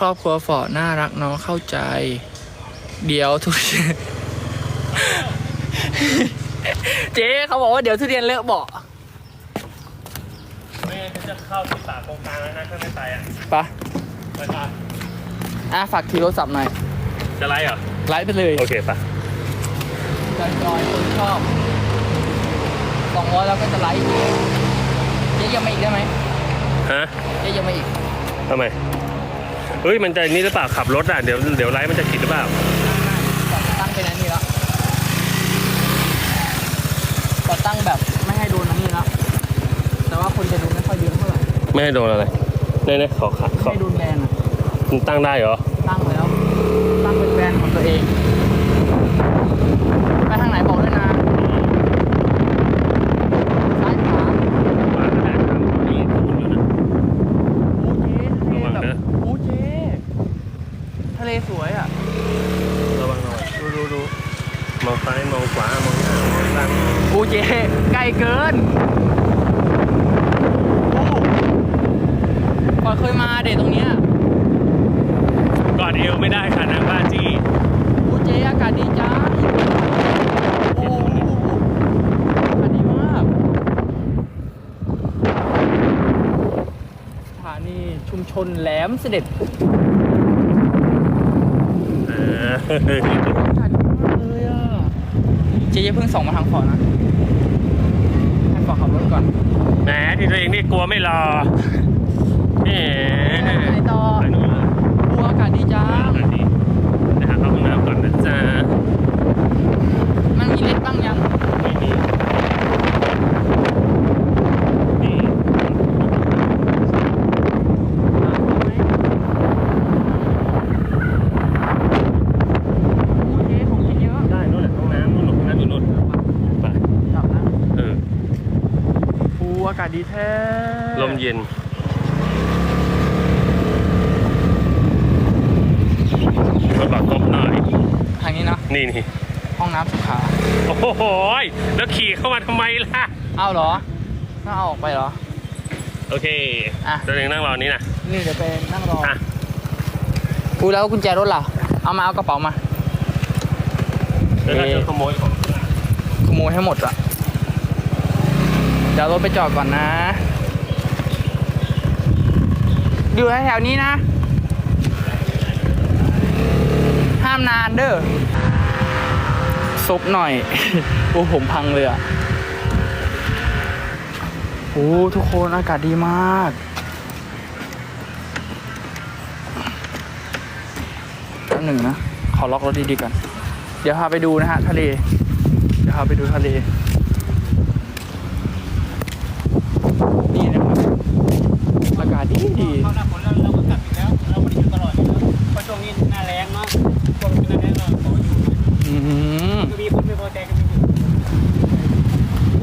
ครอบครัวฟอร์ดน่ารักน้องเข้าใจ เดี๋ยวทุเรียนเจ๊เขาบอกว่าเดี๋ยวทุเรียนเลอะเบาะไม่งั้นฉันจะเข้าที่ป่าโกงกลางแล้วนะข้างในใจอะไปะไปป่ะอะฝากทีโทรศัพท์หน่อยจะไล่เหรอไลฟ์ไปเลยโอเคป่ะจอยจอยคนชอบสองร้อยแล้วก็จะไลฟ์อีกเจ๊ยังมาอีกได้ไหมฮะเจ๊ยังมาอีกทำไม เฮ้ยมันจะนี่หรือเปล่าขับรถอะเดี๋ยวเดี๋ยวไลฟ์มันจะผิดหรือเปล่าก่อนจะตั้งเป็นอันนี้แล้วก่อนตั้งแบบไม่ให้โดนอันนี้แล้วแต่ว่าคนจะดูไม่ค่อยเยอะเท่าไหร่ไม่ให้โดนอะไรเนี่ยเนี่ยขอขอไม่ขอให้โดนแบนอะมันตั้งได้เหรอตั้งไว้แล้ว ตั้งเป็นแบรนด์ของตัวเอง ไปทางไหนบอกด้วยนะ ซ้ายขวา ฟ้าก็ได้ครับนี่คุณอยู่นะ โอ้เจ๊ทะเล ระวัง แบบ นะ โอ้เจ๊ทะเลสวยอะ ระวังหน่อย ดูดูดู ม องซ้ายมองขวามองหน้ามองหลังโอ้เจ๊ใกล้เกินโอ้ก่อนเคยมาเด็ดตรงเนี้ยกอดเอวไม่ได้ค่ะนางบ้าจี้โอ้เจ๊อากาศดีจ้าโอ้อากาศดีมากสถานีชุมชนแหลมเสด็จ เออ อากาศดีมากเลยอะ เจ๊อย่าเพิ่งส่องมาทางขอนะให้ขอขับรถก่อนแหมที่ตัวเองนี่กลัวไม่รอแหมไปต่อไปนู่นเลยกลัวอากาศดีจ้าอันนี้นะฮะเข้าห้องน้ำก่อนนะจ๊ะมันมีเล็กบ้างยัง นี่นี่นี่ โอเคของกินเยอะ ได้นู่นแหละห้องน้ำนู่นห้องน้ำอยู่นู่นไป จับนะ เออ อูอากาศดีแท้ ลมเย็น รถบักกบหน่อยทางนี้เนาะนี่นี่ห้องน้ำสุขาโอ้โหยแล้วขี่เข้ามาทำไมล่ะ เอาเหรอต้องเอาออกไปเหรอ โอเคอะ ตัวเองนั่งรอนี้นะนี่เดี๋ยวไปนั่งรออะ อูแล้วกุญแจรถล่ะ เอามาเอากระเป๋ามา แล้วถ้าจะขโมยของขโมยให้หมดอะเดี๋ยวรถไปจอดก่อนนะ อยู่แถวๆนี้นะ ห้ามนานเด้อซุปหน่อย โอ้ผมพังเลยอะโอ้ทุกคนอากาศดีมาก แป๊บหนึ่งนะ ขอล็อกรถดีๆก่อน เดี๋ยวพาไปดูนะฮะ ทะเล เดี๋ยวพาไปดูทะเล นี่นะครับ อากาศดีดี เข้า หน้าฝนแล้วเราก็กลับอีกแล้ว เราไม่ได้อยู่ตลอดอยู่แล้วเพราะช่วงนี้หน้าแรงเนาะช่วงหน้าแรงเราขออยู่อืมก็มีคนไม่พอใจกันมีอยู่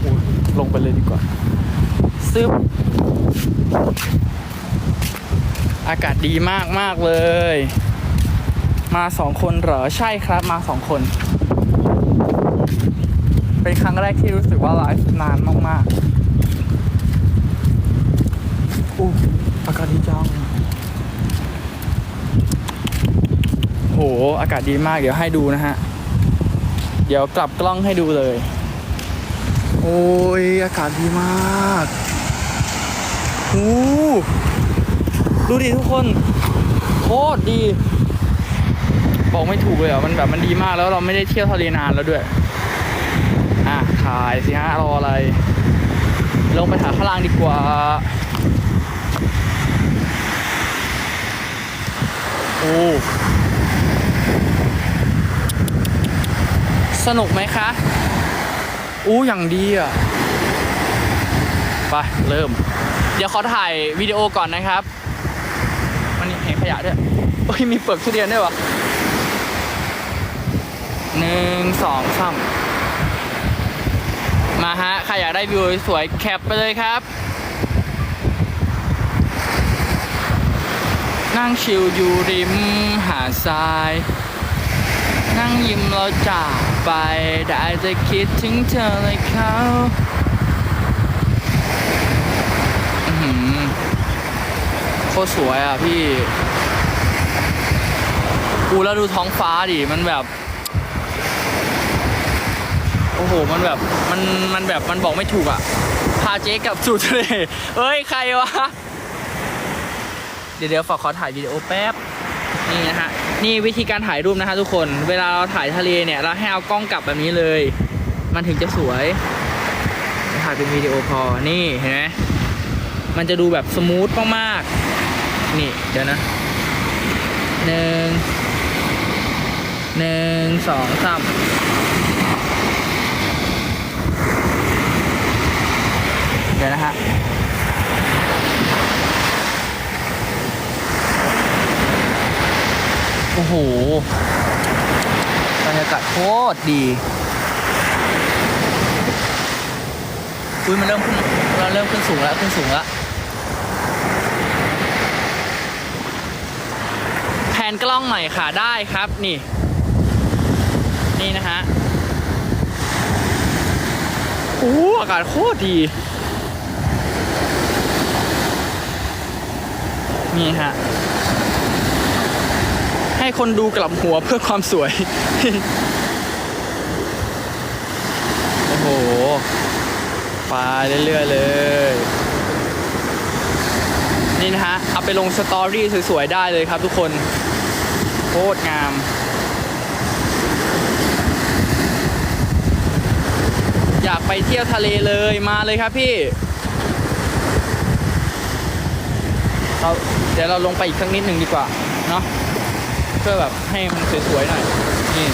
โอ้ยลงไปเลยดีกว่า ซึบอากาศดีมากมากเลย มาสองคนเหรอ ใช่ครับ มาสองคน เป็นครั้งแรกที่รู้สึกว่าไลฟ์นานมากๆอู้ อากาศดีจังโห อากาศดีมาก เดี๋ยวให้ดูนะฮะ เดี๋ยวกลับกล้องให้ดูเลย โอ้ย อากาศดีมากโอ้ดูดิทุกคน โคตรดี บอกไม่ถูกเลยอะ มันแบบมันดีมากแล้วเราไม่ได้เที่ยวทะเลนานแล้วด้วย อะถ่ายสิฮะรออะไร ลงไปหาข้างล่างดีกว่า โอ้สนุกไหมคะ อู้อย่างดีอะ ไป เริ่ม เดี๋ยวขอถ่ายวิดีโอก่อนนะครับ มันเห็นขยะด้วยโอ้ยมีเปลือกทุเรียนด้วยวะหนึ่งสองสามมาฮะ ใครอยากได้วิวสวยๆแคปไปเลยครับ นั่งชิลอยู่ริมหาดทราย นั่งยิ้มเราจากไป ได้จะคิดถึงเธอเลยเขาอื้อหือโคตรสวยอะพี่อูแล้วดูท้องฟ้าดิ มันแบบ โอ้โห มันแบบ มัน มันแบบ มันบอกไม่ถูกอะพาเจ๊กลับสู่ทะเลเอ้ย ใครวะ เดี๋ยวเดี๋ยวฝากขอถ่ายวิดีโอแป๊บนี่นะฮะนี่วิธีการถ่ายรูปนะฮะทุกคน เวลาเราถ่ายทะเลเนี่ยเราให้เอากล้องกลับแบบนี้เลย มันถึงจะสวย ถ่ายเป็นวิดีโอพอนี่เห็นไหมมันจะดูแบบสมูทมากๆนี่เดี๋ยวนะหนึ่งหนึ่งสองสามเดี๋ยวนะฮะ โอ้โหบรรยากาศโคตรดีอุ้ยมันเริ่มขึ้นมันเริ่มขึ้นสูงแล้วขึ้นสูงแล้วแผนกล้องหน่อยค่ะได้ครับนี่ นี่นะฮะโอ้อากาศโคตรดี นี่ฮะ ให้คนดูกลับหัวเพื่อความสวย โอ้โหไปเรื่อยๆเลย นี่นะฮะ เอาไปลงสตอรี่สวยๆได้เลยครับทุกคน โคตรงามอยากไปเที่ยวทะเลเลยมาเลยครับพี่เราเดี๋ยวเราลงไปอีกสักนิดหนึ่งดีกว่า เนาะ เพื่อแบบให้มันสวยๆหน่อยนี่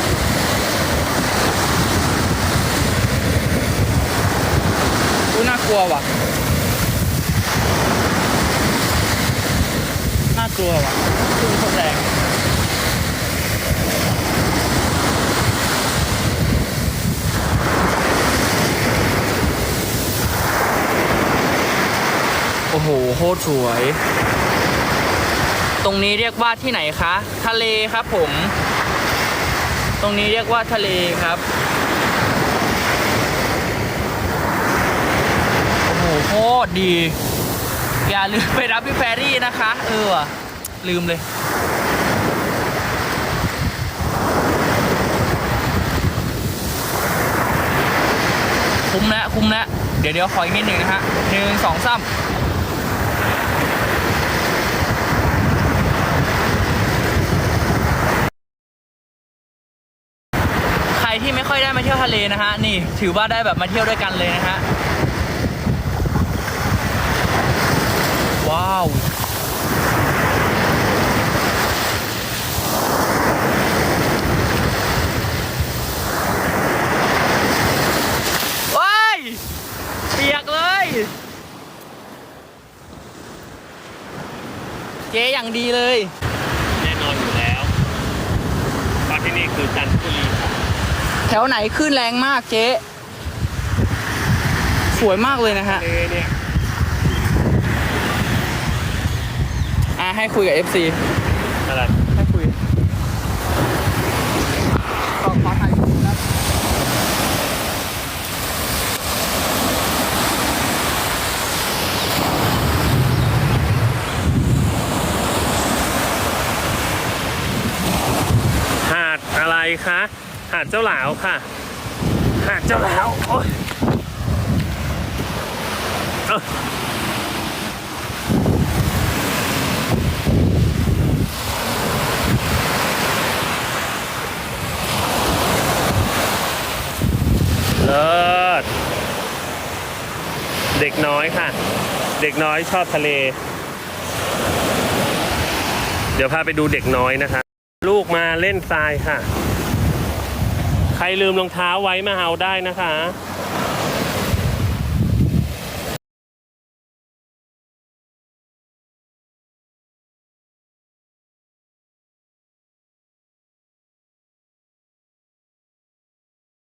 อุ้น่ากลัวว่ะน่ากลัวว่ะขึ้นโคตรแรงโอ้โหโคตรสวย ตรงนี้เรียกว่าที่ไหนคะ ทะเลครับผม ตรงนี้เรียกว่าทะเลครับ โอ้โหโคตรดี อย่าลืมไปรับพี่แฟรี่นะคะ เออ ลืมเลย คุ้มแล้วคุ้มแล้วเดี๋ยวเดี๋ยวขออีกนิดหนึ่งนะฮะหนึ่งสองสามใครที่ไม่ค่อยได้มาเทะเลนะฮะ นี่ถือว่าได้แบบมาเที่ยวด้วยกันเลยนะฮะ ว้าวายเปียกเลย เจ๊อย่างดีเลย แน่นอนอยู่แล้วเพราะที่นี่คือจันทบุรีค่ะ แถวไหนขึ้นแรงมากเจ๊ สวยมากเลยนะฮะทะเลเนี่ย อะให้คุยกับ FC อะไร ให้คุยขอขอถ่ายรูปครับ หาดอะไรคะ หา ดเจ้าหลาวค่ะ หาดเจ้าหลาวโอ๊ยเอ้าเลิศเด็กน้อยค่ะ เด็กน้อยชอบทะเล เดี๋ยวพาไปดูเด็กน้อยนะคะ ลูกมาเล่นทรายค่ะ ใครลืมรองเท้าไว้มาเอาได้นะคะ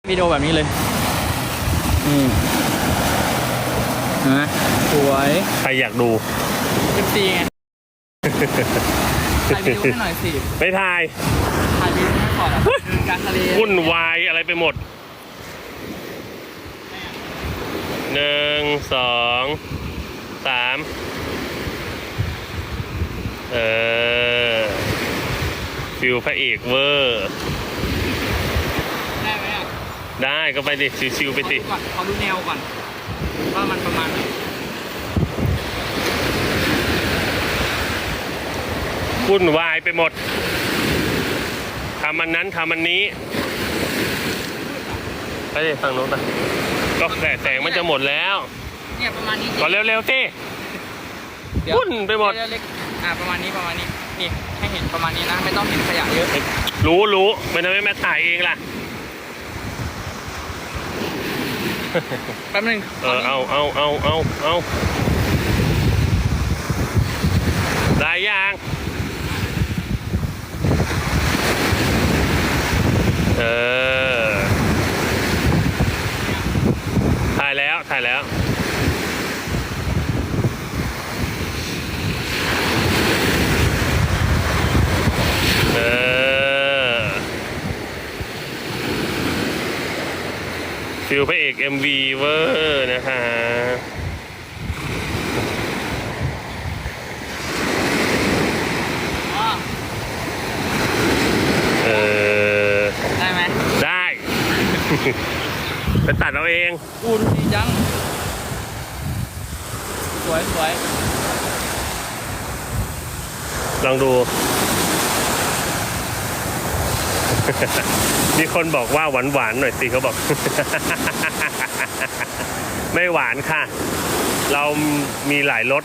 วิดีโอแบบนี้เลยนี่เห็นไหมสวยใครอยากดู FC ไงถ่ายวิดีโอให้หน่อยสิ ไปถ่าย ถ่ายวิดีโอให้ก่ อนอะเดินกลางทะเลวุ่นวายอะไรไปหมดหนึ่งสองสามเออโอเคฟิลพระเอกเวอร์ ได้ไหมอะได้ก็ไปดิชิวๆไปขอสิดูก่อนขอดูแนวก่อน ว่ามันประมาณไหนวุ่นวายไปหมดทำมันนั้นทำมันนี้ไปดิฝั่งโน้นไปก็แต่แสงมันจะหมดแล้วเนี่ยประมาณนี้ก็เร็วๆสิเดี๋ยววุ่นไปหมดเดี๋ยวเล็กอ่าประมาณนี้ประมาณนี้นี่ให้เห็นประมาณนี้นะไม่ต้องเห็นขยะเยอะรู้รู้ไม่ทำไมแม่ถ่ายเองล่ะ แป๊บนึงเออ เอาเอาเอาเอาเอาได้ยังเออ ถ่ายแล้ว ถ่ายแล้ว เออ ฟิลพระเอก MV เวอร์นะคะ อ๋อ เออ ได้ไหม ได้ ไป ตัดเอาเองอูดูดีจัง สวยสวยลองดู มีคนบอกว่าหวานหวานๆหน่อยสิเขาบอก ไม่หวานค่ะ เรามีหลายรส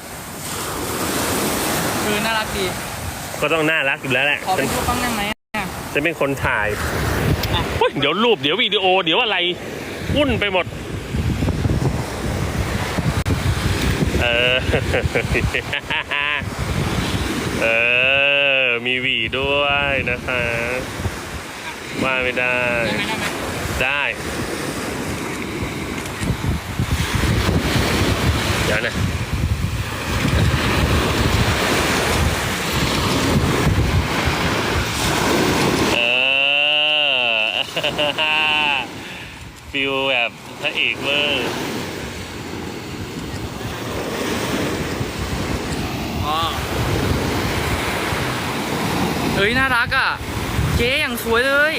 คือน่ารักดี ก็ต้องน่ารักอยู่แล้วแหละ ขอไปดูบ้างได้ไหมอะจะเป็นคนถ่ายอะเฮ้ยเดี๋ยวรูป เดี๋ยววิดีโอ เดี๋ยวอะไร วุ่นไปหมด เออ เออ มีหวีด้วยนะคะ ว่าไม่ได้ ได้ไดได้เดี๋ยวนะเออ ฟิลแบบพระเอกเวอร์อ๋อเฮ้ยน่ารักอะ เจ๊อย่างสวยเลย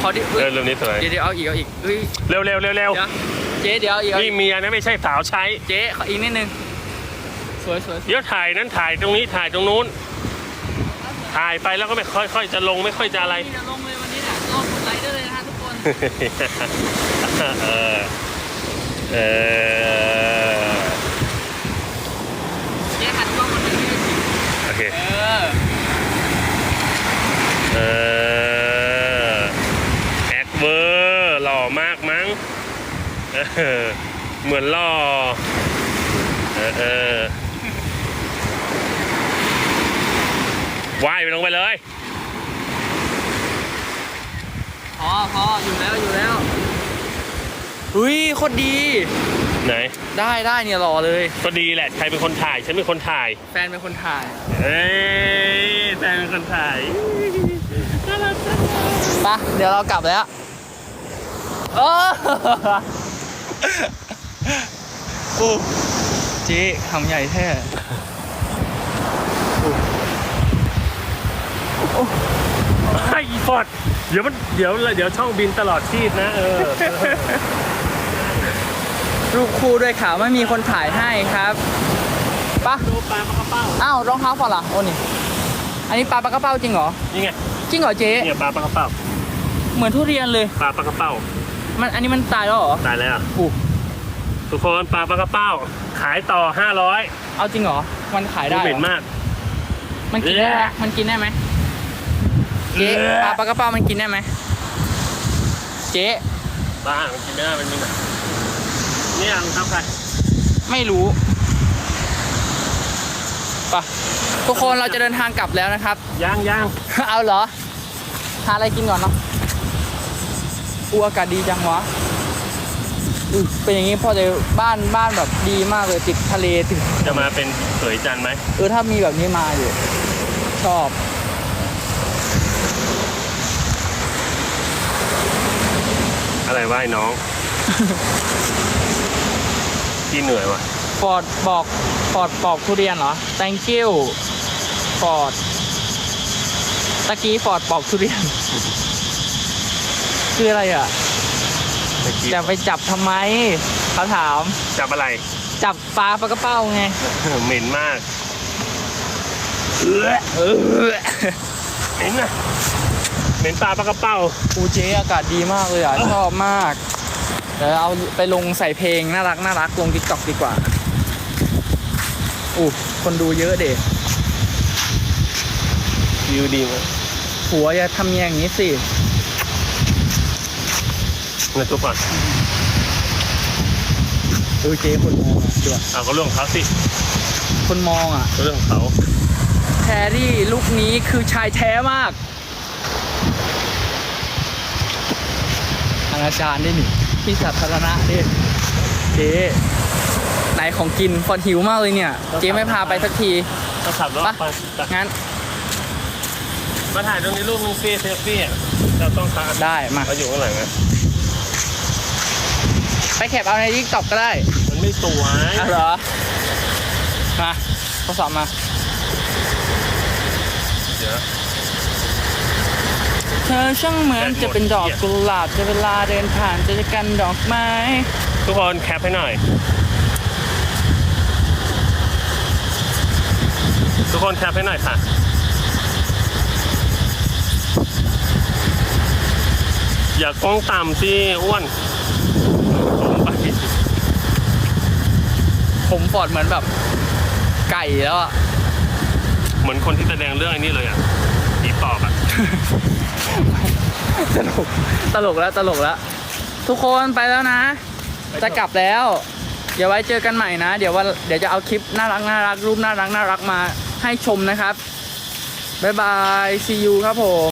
ขอดิเอเอ้อยเรื่องนี้สวยเดี๋ยวเดี๋ยวเอาอีกเอาอีกเฮ้ยเร็วเร็วเร็วเร็วเดี๋ยวเจ๊เดี๋ยวเอาอีกเอานี่อีกเมียนะไม่ใช่สาวใช้ เจ๊ขออีกนิดนึงสวยสวยสวยเดี๋ยวถ่ายนั้นถ่ายตรงนี้ถ่ายตรงนู้น ถ่ายไปแล้วก็ไม่ค่อยๆจะลงไม่ค่อยจะอะไร นี่จะลงเลย เออเออเจ๊หันกล้องมาทางโอเค เออ เออแอคเวอร์หล่อมากมั้งเออเหมือนหล่อเออเออว่ายไปลงไปเลย พอพออยู่แล้วอยู่แล้วอุ้ยโคตรดี ไหน ได้ได้เนี่ยหล่อเลย ก็ดีแหละ ใครเป็นคนถ่าย ฉันเป็นคนถ่าย แฟนเป็นคนถ่าย เอ้ยแฟนเป็นคนถ่ายปะเดี๋ยวเรากลับแล้วโอ้โอ้เจ๊คำใหญ่แท้ไอ้ฟอด เดี๋ยวมันเดี๋ยวเดี๋ยวช่องบินตลอดชีพนะ เออ รูปคู่ด้วยค่ะไม่มีคนถ่ายให้ครับปะดูปลาปลากระเป้า อ้าวรองเท้าฝรั่งโอ้นี่ อันนี้ปลาปลากระเป้าจริงเหรอ นี่ไงจริงเหรอเจ๊ เนี่ยปลาปลากระเป้า เหมือนทุเรียนเลย ปลาปลากระเป้า มันอันนี้มันตายแล้วเหรอตายแล้ว อู้ทุกคนปลาปลากระเป้า ขายต่อห้าร้อยเอาจริงเหรอ มันขายได้เหม็นเหรอมาก มันกินได้ไหมเละมันกินได้ไหม เจ๊เละปลาปลากระเป้ามันกินได้ไหมเจ๊บ้ามันกินไม่ได้มันมีหนังเนี่ยรองเท้าใครไม่รู้ปะทุกคนเราจะเดินทางกลับแล้วนะครับ ย่างย่างเอาเหรอหาอะไรกินก่อนเนาะอูอากาศดีจังวะอุ๊ยเป็นอย่างนี้พอจะบ้านบ้านแบบดีมากเลยติดทะเลติดจะมาเป็นเขยจันทร์ไหมเออถ้ามีแบบนี้มาอยู่ ชอบ อะไรวะไอ้น้องพี่เหนื่อยว่ะฟอร์ดบอกฟอร์ดปอกทุเรียนเหรอ thank you ฟอร์ดตะกี้ฟอร์ดปอกทุเรียน คืออะไรอะเมื่อกี้จะไปจับทำไมเขาถาม จับอะไร จับปลาปลากระเป้าไง เหม็นมาก เออเหม็นนะ เหม็นปลาปลากระเป้าอูเจอากาศดีมากเลยอะชอบมากเดี๋ยวเอาไปลงใส่เพลงน่ารักน่ารักลงทิกตอกดีกว่าอู้คนดูเยอะเด็วิวดีมั้ยผัวอย่าทำอย่างนี้สินะทุกคนอูเจคนมองอะด้วยเอาก็เรื่องของเขาสิคนมองอะก็เรื่องของเขาแทรี่ลูกนี้คือชายแท้มาก อนาจารได้หนิที่สาธารณะดิเจ๊ไหนของกินฟอนหิวมากเลยเนี่ย เจ๊ไม่พาไปสักทีก็ขับรถไปไปไปงั้นมาถ่ายตรงนี้รูปนึงฟี่เซลฟี่อะเราต้องทานได้มาเขาอยู่ข้างหลังนะไปแคปเอาในทิกตอกก็ได้ มันไม่สวยอะเหรอ มาทดสอบมา เดี๋ยว เธอช่างเหมือนจะเป็นดอกกุหลาบจะเวลาเดินผ่านจะจะกันดอกไม้ ทุกคนแคปให้หน่อย ทุกคนแคปให้หน่อยค่ะ อย่ากล้องต่ำสิอ้วนสูงไปผมฟอร์ดเหมือนแบบ ไก่แล้วอะเหมือนคนที่แสดงเรื่องไอ้นี้เลยอะผีปอบอะ ตลกตลกแล้วตลกแล้ว ทุกคนไปแล้วนะ จะกลับแล้ว เดี๋ยวไว้เจอกันใหม่นะ เดี๋ยวว่าเดี๋ยวจะเอาคลิปน่ารักน่ารักรูปน่ารักน่ารักมาให้ชมนะครับ บ๊ายบาย see you ครับผม